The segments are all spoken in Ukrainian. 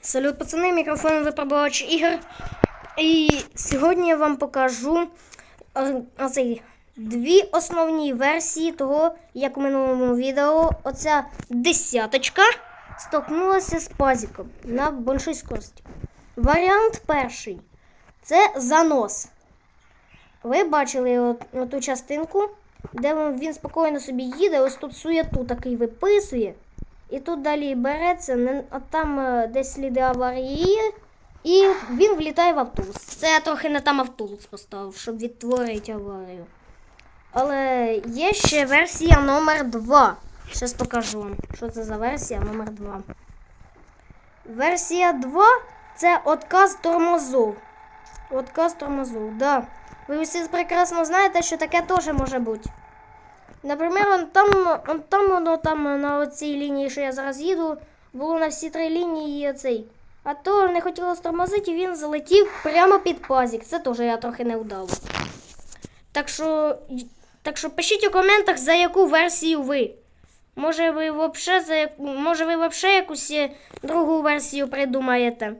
Салют, пацани, мікрофон випробувач ігор. І сьогодні я вам покажу е, оцей, дві основні версії того, як у минулому відео оця десяточка столкнулася з пазиком на большій скорості. Варіант перший це занос. Ви бачили от, ту частинку, де він спокійно собі їде, ось тут суєту такий виписує. І тут далі береться, а там е, десь сліди аварії, і він влітає в автобус. Це я трохи не там автобус поставив, щоб відтворити аварію. Але є ще версія номер 2. Щас покажу вам, що це за версія номер 2. Версія 2 це отказ тормозов. Отказ тормозов, да. Ви всі прекрасно знаєте, що таке теж може бути. Наприклад, он там, он там воно там на цій лінії, що я зараз їду, було на всі три лінії оцей. А то не хотіло тормозити, і він залетів прямо під пазик. Це теж я трохи не вдало. Так що, так що пишіть у коментах, за яку версію ви. Може ви вообще за може ви вообще якусь е, другу версію придумаєте.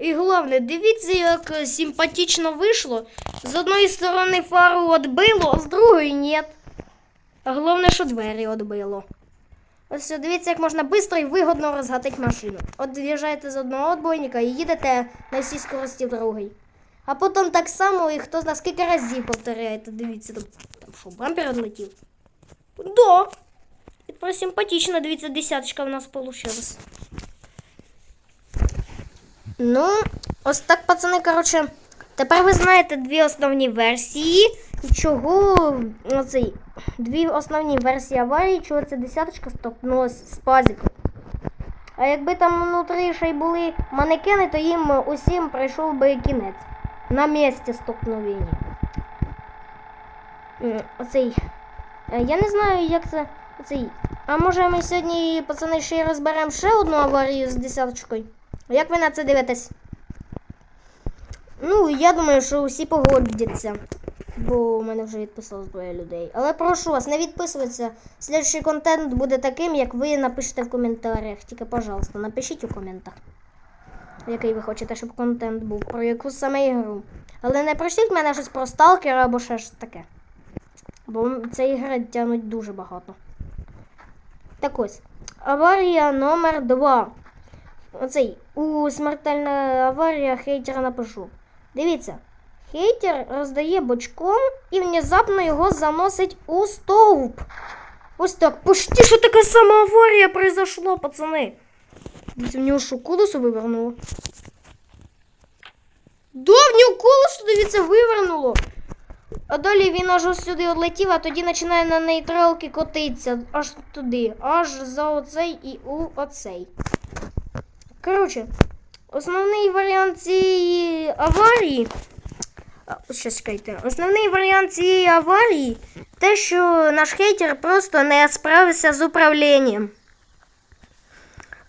І головне, дивіться, як е, симпатично вийшло. З одної сторони фару відбило, а з другої ні. Головне, що двері відбило. Ось дивіться, як можна швидко і вигодно розгатити машину. От в'їжджаєте з одного отбойника і їдете на всій скорості в другий. А потім так само і хто знає скільки разів повторяєте. Дивіться, там, там що, бампер відлетів? Да. Про симпатично, дивіться, десяточка в нас вийшла. Ну, ось так, пацани, коротше, тепер ви знаєте дві основні версії, чого оцей, дві основні версії аварії, чого ця десяточка столкнулася з пазиком. А якби там внутрі ще й були манекени, то їм усім прийшов би кінець на місці столкновення. М, Оцей. е, Я не знаю, як це. Оцей. А може ми сьогодні, пацани, ще й розберемо ще одну аварію з десяточкою? Як ви на це дивитесь? Ну, я думаю, що усі погодяться. Бо у мене вже відписалось двоє людей. Але прошу вас, не відписуватися. Слідчий контент буде таким, як ви напишете в коментарях. Тільки, пожалуйста, напишіть у коментах, який ви хочете, щоб контент був, про яку саме ігру. Але не просіть мене щось про сталкера або ще щось таке. Бо ця ігра тягнуть дуже багато. Так ось. Аварія номер 2 Оцей у смертельна аварія хейтера напишу. Дивіться, хейтер роздає бочком і внезапно його заносить у стовп. Ось так. Почти що така сама аварія произошла, пацани. Дивіться, в нього що колесо вивернуло. Да, в нього колесо, дивіться, вивернуло. А далі він аж ось сюди одлетів, а тоді починає на нейтралки котитися аж туди, аж за оцей і у оцей. Коротше, основний варіант цієї аварії. А, Щас чекайте. Основний варіант цієї аварії те, що наш хейтер просто не справився з управлінням.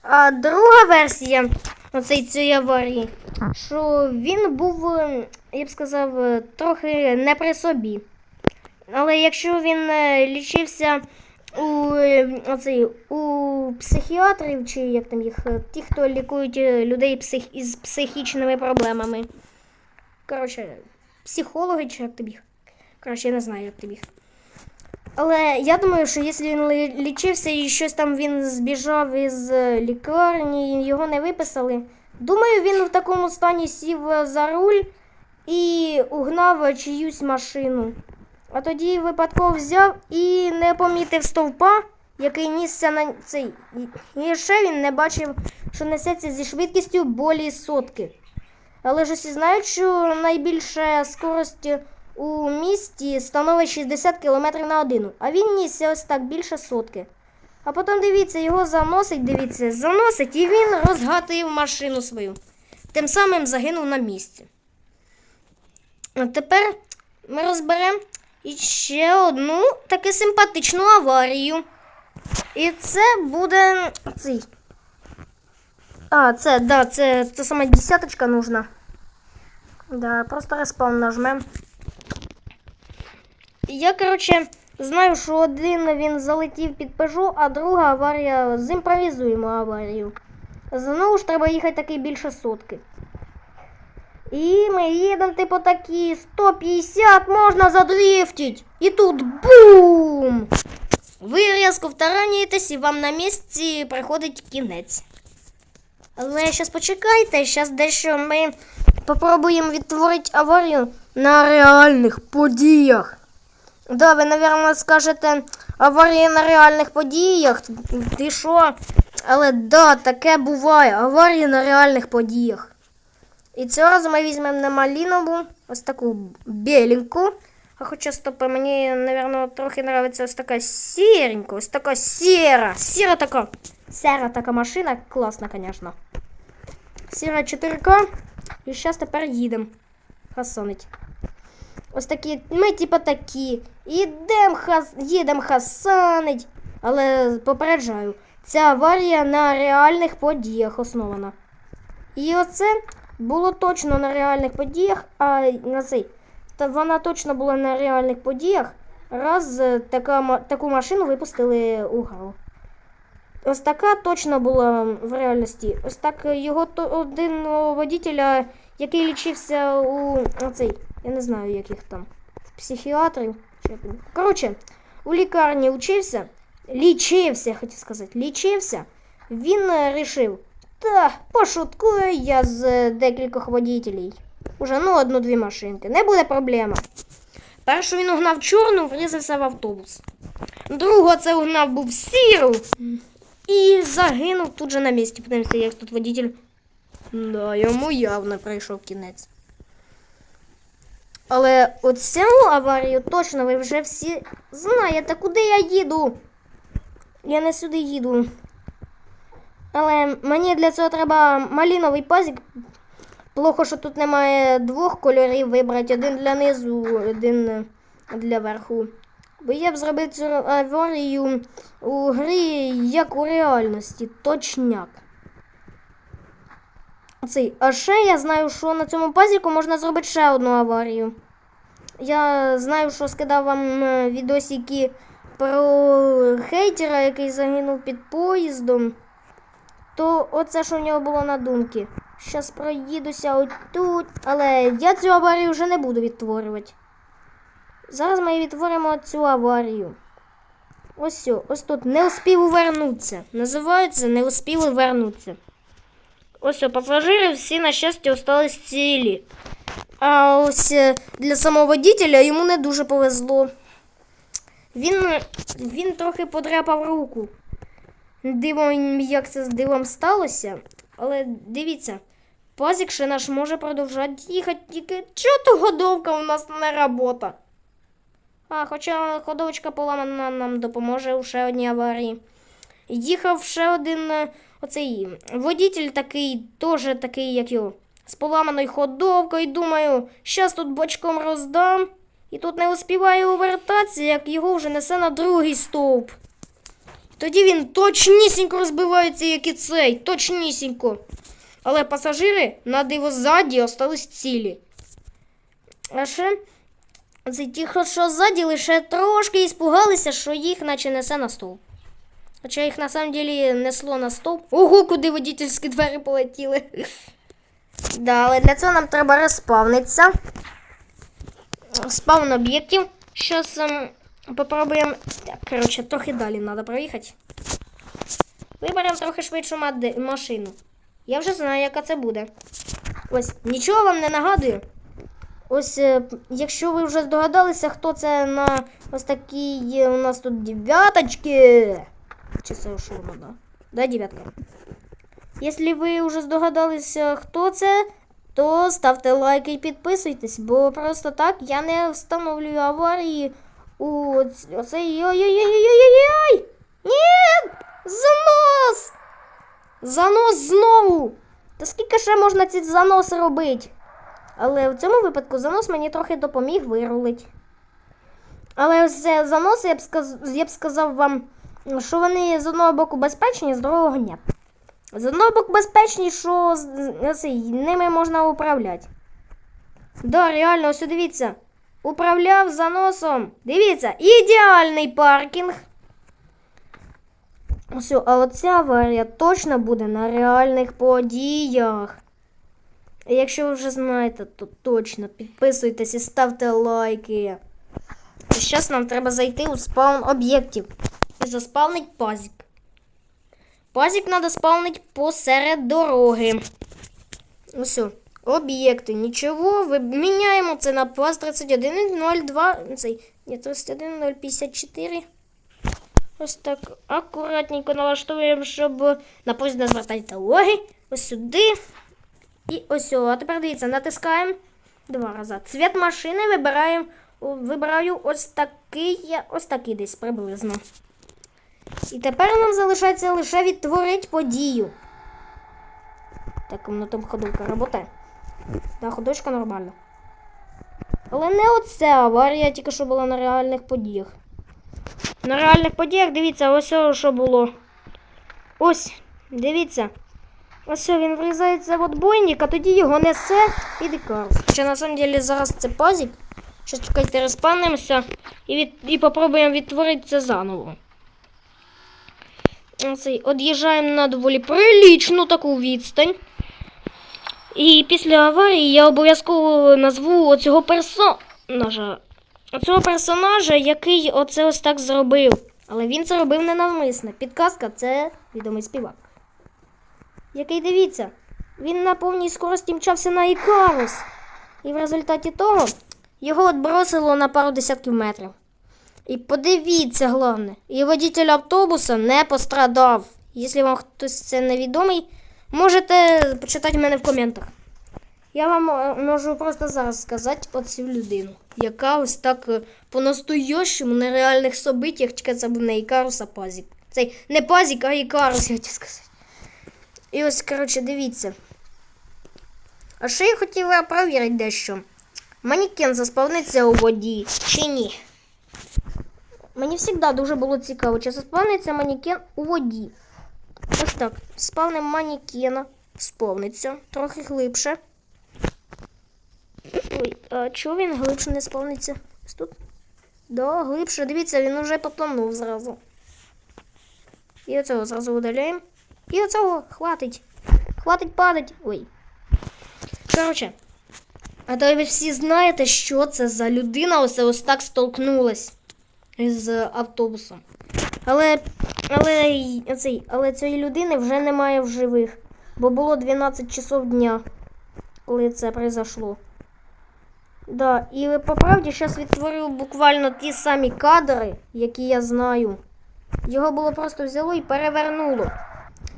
А друга версія оцей цієї аварії, що він був, е, я б сказав, е, трохи не при собі. Але якщо він е, лічився у, е, оцей, у психіатрів, чи як там їх, е, ті, хто лікують е, людей псих, із психічними проблемами. Коротше, психологи, чи як тобі. Коротше, я не знаю, як тобі. Але я думаю, що якщо він лічився і щось там він збіжав із е, лікарні, і його не виписали. Думаю, він в такому стані сів е, за руль і угнав е, чиюсь машину. А тоді випадково взяв і не помітив стовпа, який нісся на цей. І ще він не бачив, що несеться зі швидкістю болі сотки. Але ж усі знають, що найбільша скорость у місті становить 60 км на годину, а він нісся ось так більше сотки. А потім дивіться, його заносить, дивіться, заносить, і він розгатив машину свою. Тим самим загинув на місці. А тепер ми розберемо ще одну таку симпатичну аварію. І це буде цей. А, це, да, це, це саме десяточка нужна. Да, просто респаун нажмем. Я, короче, знаю, що один він залетів під Peugeot, а друга аварія з імпровізуємо аварію. Знову ж треба їхати таки більше сотки. І ми їдемо, типу, такі 150 можна задрифтить. І тут бум! Ви різко втараняєтесь і вам на місці приходить кінець. Але зараз почекайте, зараз дещо ми попробуємо відтворити аварію на реальних подіях. Да, ви, напевно, скажете аварія на реальних подіях. Ти що? Але да, таке буває. Аварії на реальних подіях. І цього разу ми візьмемо не малінову, ось таку біленьку. А хоча стопи, мені, напевно, трохи подобається ось така сіренька, ось така сіра. Сіра така. Сіра така машина, класна, звісно. Сіра 4К. І зараз тепер їдемо. Хасонить. Ось такі, ми типа такі. Ідем хас, їдем хасанить. Але попереджаю, ця аварія на реальних подіях основана. І оце було точно на реальних подіях, а на цей. Та вона точно була на реальних подіях, раз е, така, таку машину випустили у ГАУ. Ось така точно була в реальності. Ось так е, його то один водителя, який лічився у оцей, я не знаю, яких там психіатрів. Коротше, у лікарні учився, лічився, хотів сказати, лічився. Він е, рішив, та пошуткую я з е, декількох водителів. Уже ну одну-дві машинки. Не буде проблема. Першу він угнав чорну, врізався в автобус. Другого це угнав був сіру і загинув тут же на місці. Подивимося, як тут водитель. Да, йому явно прийшов кінець. Але оцю аварію точно ви вже всі знаєте, куди я їду. Я не сюди їду. Але мені для цього треба маліновий пазик. Плохо, що тут немає двох кольорів вибрати. Один для низу, один для верху. Бо я б зробив цю аварію у грі як у реальності. Точняк. Цей. А ще я знаю, що на цьому пазіку можна зробити ще одну аварію. Я знаю, що скидав вам е, відосики про хейтера, який загинув під поїздом. То оце що в нього було на думці. Щас проїдуся отут, але я цю аварію вже не буду відтворювати. Зараз ми відтворимо цю аварію. Ось ось тут не успів увернутися. Називається не успіли вернутися. Ось пасажири всі, на щастя, остались цілі. А ось е, для самого водителя йому не дуже повезло. Він, він трохи подряпав руку. Дивом, як це з дивом сталося. Але дивіться, пазик ще наш може продовжати їхати, тільки чого то годовка у нас не робота. А, хоча ходовочка поламана нам допоможе у ще одній аварії. Їхав ще один е, оцей водитель такий, теж такий, як його, з поламаною ходовкою. Думаю, щас тут бочком роздам. І тут не успіваю увертатися, як його вже несе на другий стовп. Тоді він точнісінько розбивається, як і цей, точнісінько. Але пасажири на диво ззаді остались цілі. А ще це ті, що ззаді, лише трошки іспугалися, що їх наче несе на стовп. Хоча їх на самом деле несло на стовп. Ого, куди водительські двері полетіли. Да, але для цього нам треба розспавнитися. Спавн об'єктів. Щас ем, попробуємо. Так, коротше, трохи далі треба проїхати. Виберемо трохи швидшу машину. Я вже знаю, яка це буде. Ось, нічого вам не нагадую. Ось, е, якщо ви вже здогадалися, хто це на ось такій е, у нас тут дев'яточки. Чи це шурма, да? Да, дев'ятка. Якщо ви вже здогадалися, хто це, то ставте лайки і підписуйтесь, бо просто так я не встановлюю аварії у оцей. Ой-ой-ой-ой-ой-ой! Ні! Занос! Занос знову! Та скільки ще можна ці заноси робити? Але в цьому випадку занос мені трохи допоміг вирулить. Але ось заноси, я б, сказ... я б сказав вам, що вони з одного боку безпечні, з другого ні. З одного боку безпечні, що з- ними можна управляти. Да, реально, ось дивіться. Управляв заносом. Дивіться, ідеальний паркінг. Все, а оця аварія точно буде на реальних подіях. І Якщо ви вже знаєте, то точно підписуйтесь і ставте лайки. Зараз нам треба зайти у спаун об'єктів і заспавнить пазик. Пазик треба спавнити посеред дороги. Все. Об'єкти. Нічого. Ви міняємо це на паз 3102. Цей. Ні, 31054. Ось так акуратненько налаштуємо, щоб на поїзд не звертати уваги. Ось сюди. І ось. о. А тепер дивіться, натискаємо два рази. Цвіт машини вибираємо. Вибираю ось такий, ось такий десь приблизно. І тепер нам залишається лише відтворити подію. Так, воно там ходовка робота. Да, ходочка нормальна. Але не оця аварія, тільки що була на реальних подіях. На реальних подіях, дивіться, ось що було. Ось, дивіться. Ось він врізається в отбойник, а тоді його несе під ікарус. Ще на самом деле зараз це пазик. Ще чекайте, розпанемося і, від... і попробуємо відтворити це заново. Од'їжджаємо на доволі прилічну таку відстань. І після аварії я обов'язково назву оцього персонажа. Оцього персонажа, який оце ось так зробив. Але він це робив ненавмисно. Підказка це відомий співак. Який дивіться, він на повній скорості мчався на Ікарус. І в результаті того його відбросило на пару десятків метрів. І подивіться, головне, і водитель автобуса не пострадав. Якщо вам хтось це невідомий, можете почитати мене в коментах. Я вам е, можу просто зараз сказати оцю людину, яка ось так е, по-настоящему на реальних событиях, це був не Ікарус, а Пазік. Цей не Пазік, а Ікарус, я хотів сказати. І ось, коротше, дивіться. А ще я хотіла перевірити дещо. Манікен заспавниться у воді чи ні? Мені завжди дуже було цікаво, чи заспавниться манікен у воді. Ось так. Спавним манікена. Сповниться трохи глибше. Ой, а чого він глибше не сповниться? Тут? Да, глибше. Дивіться, він уже потонув зразу. І оцього зразу удаляємо. І оцього хватить. Хватить падать. Ой. Коротше. А то ви всі знаєте, що це за людина ось ось так столкнулась з автобусом. Але, але, й- оцей, але цієї людини вже немає в живих, бо було 12 часов дня, коли це произошло. Да, і по правді зараз відтворив буквально ті самі кадри, які я знаю. Його було просто взяло і перевернуло.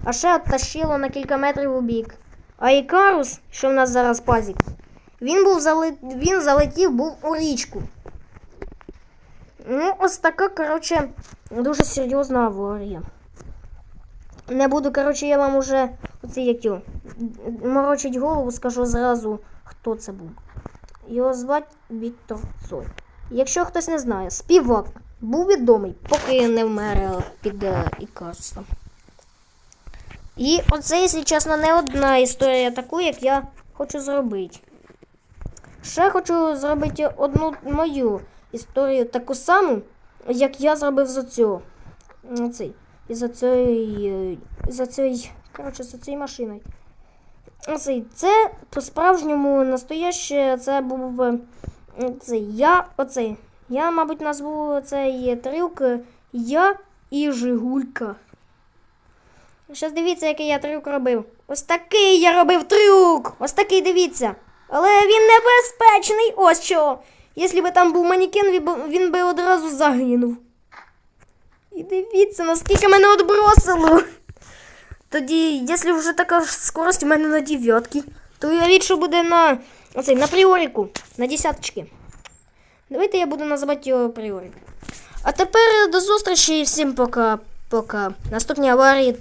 А ще оттащило на кілька метрів у бік. А Ікарус, що в нас зараз пазік, він був зали... він залетів був у річку. Ну, ось така, коротше, дуже серйозна аварія. Не буду, коротше, я вам уже оце як його, морочить голову, скажу зразу, хто це був. Його звати Віктор Цой. Якщо хтось не знає, співак був відомий, поки не вмер е, під е, Ікарусом. І оце, якщо чесно, не одна історія таку, як я хочу зробити. Ще хочу зробити одну мою історію таку саму, як я зробив за цього. Оцей. І за цієї. За цієї. Коротше, за цією машиною. Оцей. Це по-справжньому настояще це був е, цей. Я оцей. Я, мабуть, назву цей трюк е, Я і Жигулька. Зараз дивіться, який я трюк робив. Ось такий я робив трюк. Ось такий дивіться. Але він небезпечний. Ось що. Якщо б там був манікен, він би- одразу загинув. І дивіться, наскільки мене відбросило. Тоді, якщо вже така скорость у мене на дев'ятки, то уявіть, що буде на, оцей, на пріоріку, на десяточки. Давайте я буду називати його пріорик. А тепер до зустрічі і всім пока. Пока. Наступні аварії